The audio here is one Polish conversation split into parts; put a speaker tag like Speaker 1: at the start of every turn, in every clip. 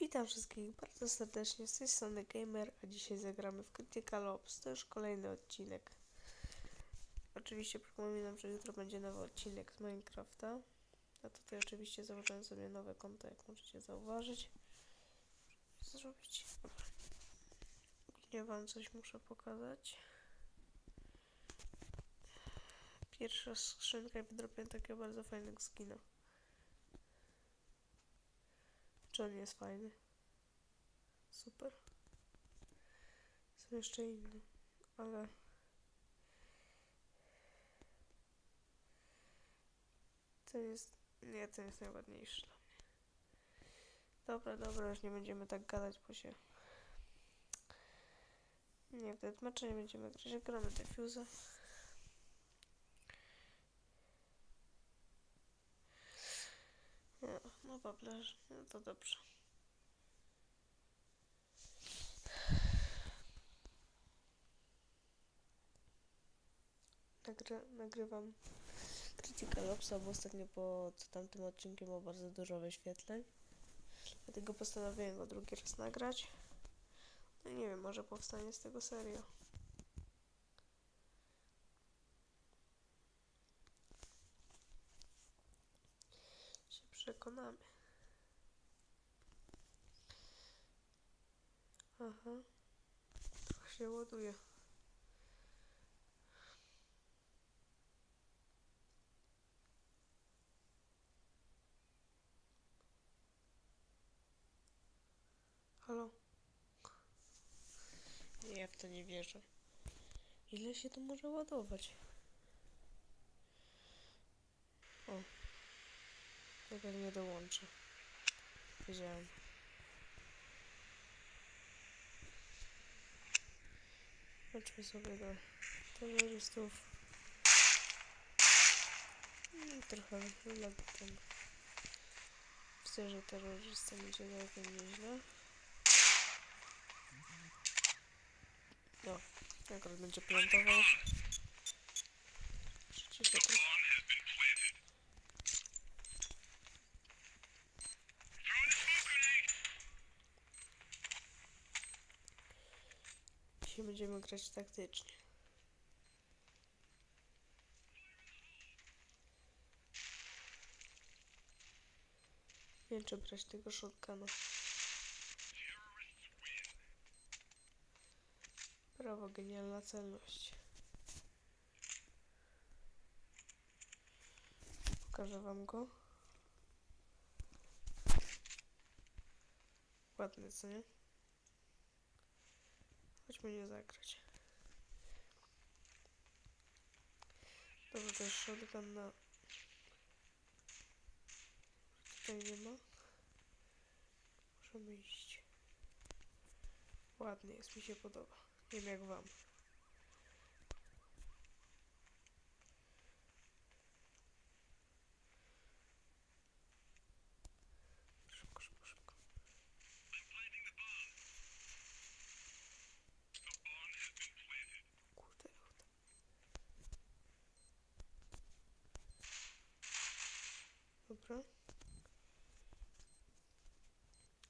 Speaker 1: Witam wszystkich bardzo serdecznie, z tej strony Gamer, a dzisiaj zagramy w Critical Ops. To już kolejny odcinek. Oczywiście przypominam, że jutro będzie nowy odcinek z Minecrafta. A tutaj oczywiście założyłem sobie nowe konto, jak możecie zauważyć. Zrobić? Nie wam coś muszę pokazać. Pierwsza skrzynka i wydrobiłem takiego bardzo fajnego skina. Czy jest fajny? Super. Są jeszcze inne, ale... Ten jest... Nie, ten jest najładniejszy dla mnie. Dobra, dobra, już nie będziemy tak gadać, bo się... Nie, w deathmatcha nie będziemy grać, gramy defuza. No, no bablerz, no to dobrze. Nagry nagrywam Critical Opsa, bo ostatnio po tamtym odcinkiem było bardzo dużo wyświetleń. Dlatego postanowiłem go drugi raz nagrać. No nie wiem, może powstanie z tego seria. Się przekonamy. Aha. Trochę się ładuje. Halo? Ja w to nie wierzę. Ile się to może ładować? O. Jakoś nie dołączę. Wiedziałem. Chodźmy sobie do terrorystów. No, trochę lag tam. Myślę, że terrorysta będzie całkiem nieźle. No, akurat będzie plantował. Będziemy grać taktycznie. Nie wiem, czy brać tego shotguna. Brawo, genialna celność. Pokażę wam go. Ładny, co nie? Chodźmy nie zagrać. Dobra, to jest shotgun na... Tutaj nie ma. Możemy iść. Ładny jest, mi się podoba. Nie wiem jak wam.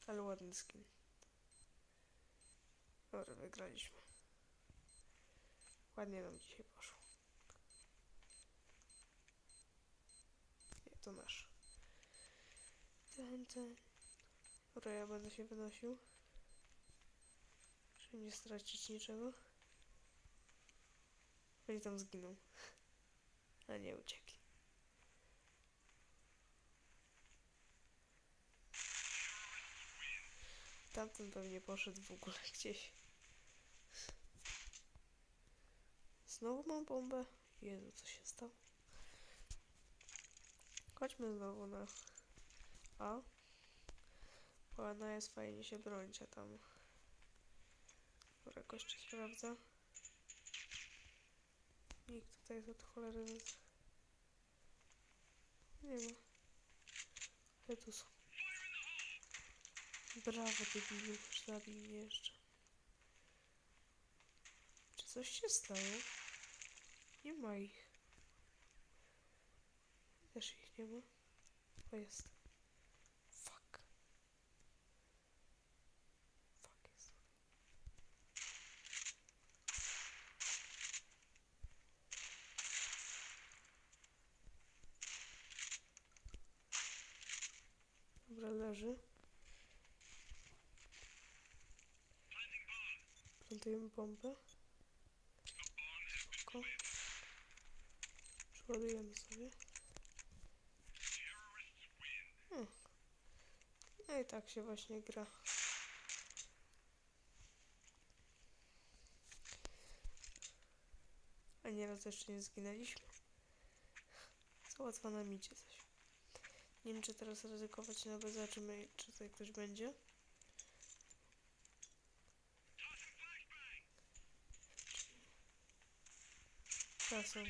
Speaker 1: Ale ładny skin. Dobra, wygraliśmy. Ładnie nam dzisiaj poszło. Nie, to nasz. Ten, ten. Dobra, ja będę się wynosił. Żeby nie stracić niczego. Oni tam zginą. A nie uciekli. Tamten pewnie poszedł w ogóle gdzieś. Znowu mam bombę. Jezu, co się stało? Chodźmy znowu na A. Bo ona jest fajnie się bronić, a tam... Dobra, gościu sprawdza. Nikt tutaj za to cholery nic. Nie ma. Ale Brawo, ty bilu, zabij mnie jeszcze. Czy coś się stało? Nie ma ich. Też ich nie ma. O, jest. Fuck. Fuck jest. Dobra, leży. Plantujemy bombę. Spoko. Przeładujemy sobie. Hmm. No i tak się właśnie gra. A nieraz jeszcze nie zginęliśmy. Załatwa nam idzie coś. Nie wiem, czy teraz ryzykować, no bo zobaczymy, czy tutaj ktoś będzie. Czasem.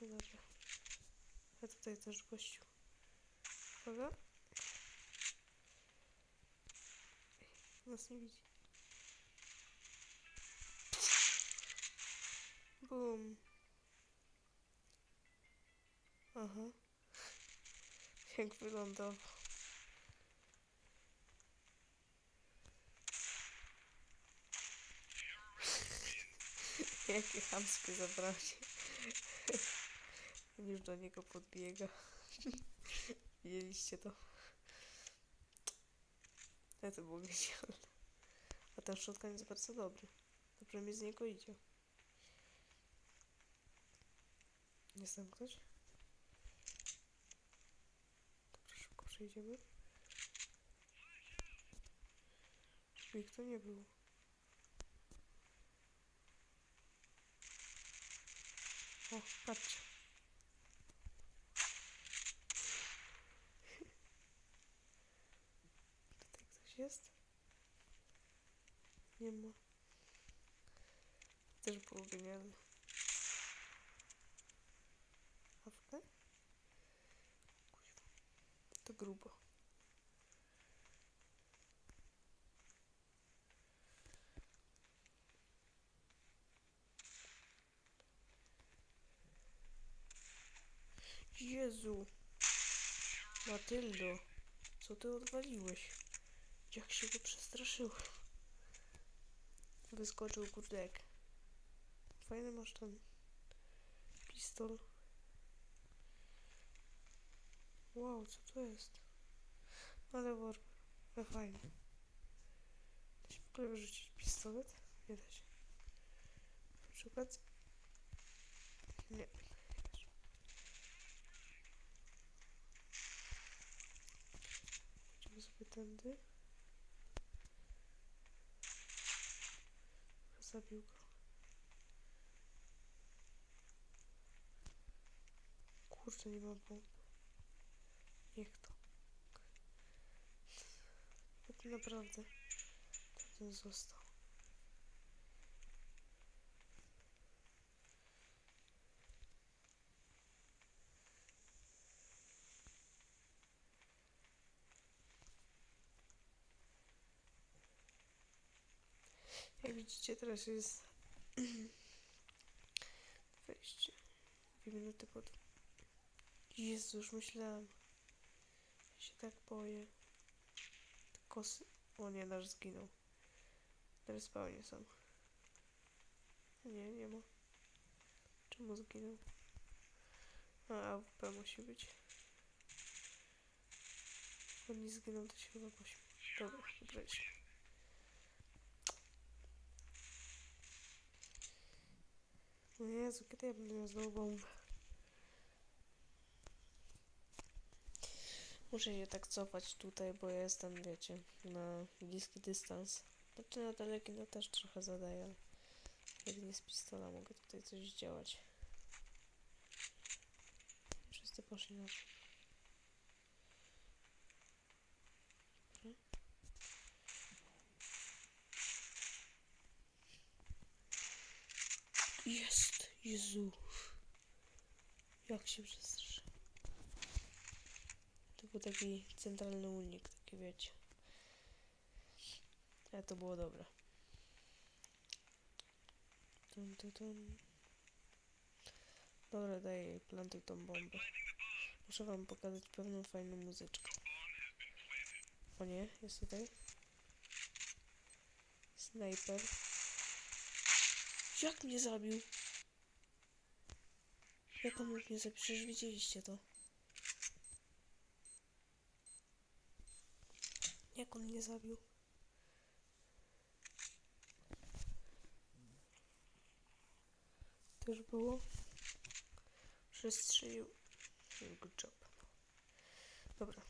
Speaker 1: Dobra. A tutaj też gościu. Uwaga. Nas nie widzi. Bum. Aha. Jak wylądował. Jakie chamskie zabranie. Już do niego podbiega. Widzieliście to? Ale to było genialne. A ten shotgun jest bardzo dobry. Dobrze mi z niego idzie. Jest tam ktoś? Dobrze, szybko przejdziemy. Ich to nie było. O, patrzcie. Tutaj ktoś jest? Nie ma. Też było genialne. Awkę? Kuźwa. To grubo. Jezu. Matyldo. Co ty odwaliłeś? Jak się go przestraszyłem. Wyskoczył kurdek. Fajny masz ten pistol. Wow, co to jest? Ale warper. No fajnie. Da się w ogóle wyrzucić pistolet? Nie da się. Na przykład? Nie. nie da się. Idziemy sobie tędy. Zabił go. Kurczę, nie ma bomb. Niech to. Tak naprawdę. To ten został. Jak widzicie, teraz jest wejście. Dwie minuty po Jezu, już myślałam. Ja się tak boję. Te kosy... O nie, nasz zginął. Na respawnie są. Nie, nie ma. Czemu zginął? A, AWP musi być. On nie zginął, to się chyba pośmiał. Dobra, wybraliśmy. O Jezu, kiedy ja będę miał znowu bombę? Muszę się tak cofać tutaj, bo ja jestem, wiecie, na bliski dystans. Znaczy na daleki, no też trochę zadaję, jedynie z pistola mogę tutaj coś działać. Wszyscy poszli na to. Dobra. Jest! Jezu! Jak się przestraszyłem. To był taki centralny unik, taki wiecie. Ale to było dobre. Tum, tum, tum. Dobra, daj plantuj tą bombę. Muszę wam pokazać pewną fajną muzyczkę. O nie, jest tutaj. Snajper. Jak mnie zabił? Jaką lutnię zapiszesz? Widzieliście to. Jak on mnie zabił? To już było. Przestrzelił. Good job. Dobra.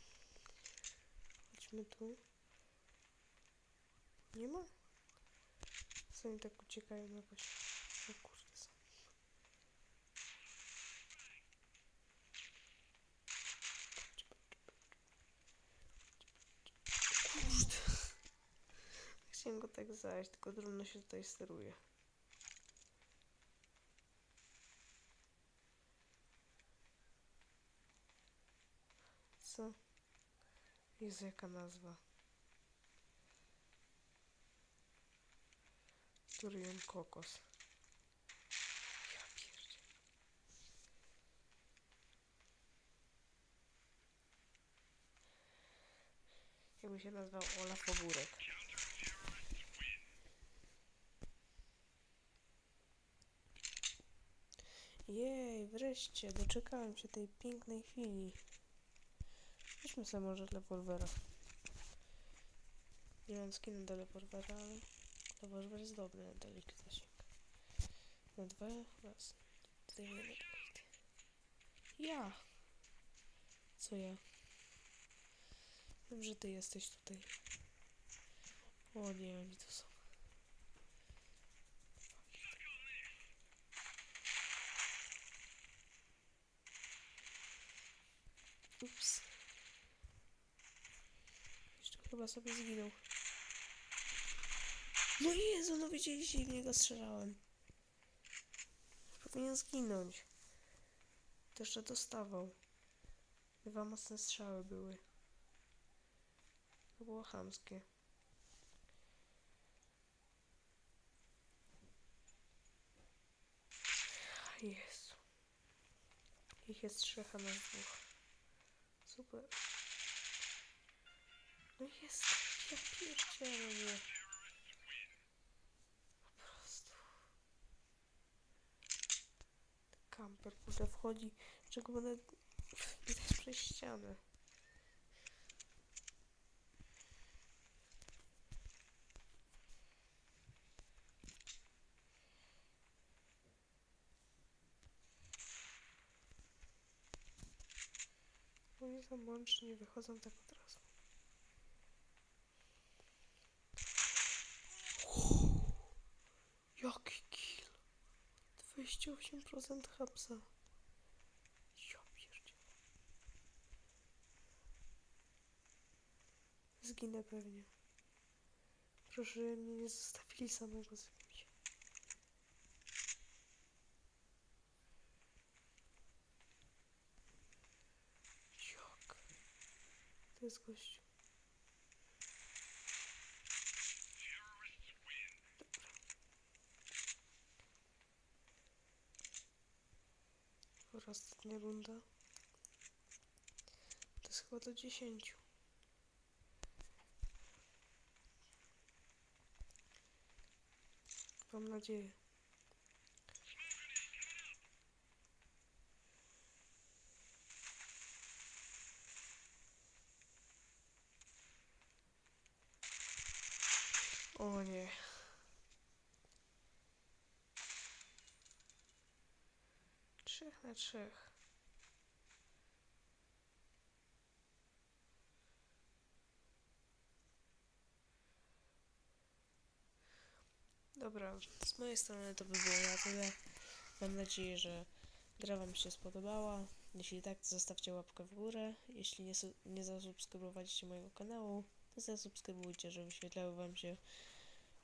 Speaker 1: Chodźmy tu. Nie ma? Co oni tak uciekają jakoś? Chciałem go tak zajść, tylko trudno się tutaj steruje. Co? Jezu, jaka nazwa? Turion kokos. Ja pierdzie. Jakby się nazwał Olaf Ogórek. Jej, wreszcie, doczekałem się tej pięknej chwili. Weźmy sobie może rewolwera. Nie mam skinu do rewolwera, ale rewolwer jest dobry na daleki zasięg. Na dwa raz. Zdejmujemy dwa. Ja! Co ja? Wiem, że ty jesteś tutaj. O nie, oni tu są. Ups. Jeszcze chyba sobie zginął. No Jezu, no widzieliście, jak niego strzelałem. Powinien zginąć. To jeszcze dostawał. Dwa mocne strzały były. To było chamskie. Jezu. Ich jest trzech, a nas dwóch. Super. No jest. Ja pierdzielę mnie. Po prostu. Kamper kurde wchodzi. Czego będę widać przez ścianę. Oni są mądrzy, nie wychodzą tak od razu. Jaki kill? 28% hapsa. Ja. Zginę pewnie. Proszę, mnie nie zostawili samego z kimś. Jak? To jest gościu. Dobra, ostatnia runda. To jest chyba do 10. Mam nadzieję. O nie. Trzech na trzech. Dobra, z mojej strony to by było na tyle. Mam nadzieję, że gra Wam się spodobała. Jeśli tak, to zostawcie łapkę w górę. Jeśli nie, nie zasubskrybowaliście mojego kanału, to zasubskrybujcie, żeby wyświetlały Wam się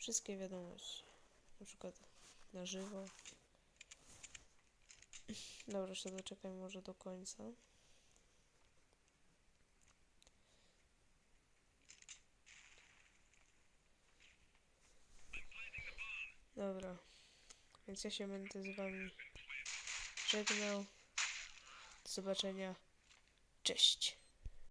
Speaker 1: wszystkie wiadomości. Na przykład na żywo. Dobra, jeszcze doczekaj może do końca. Dobra. Więc ja się będę z wami żegnał. Do zobaczenia. Cześć.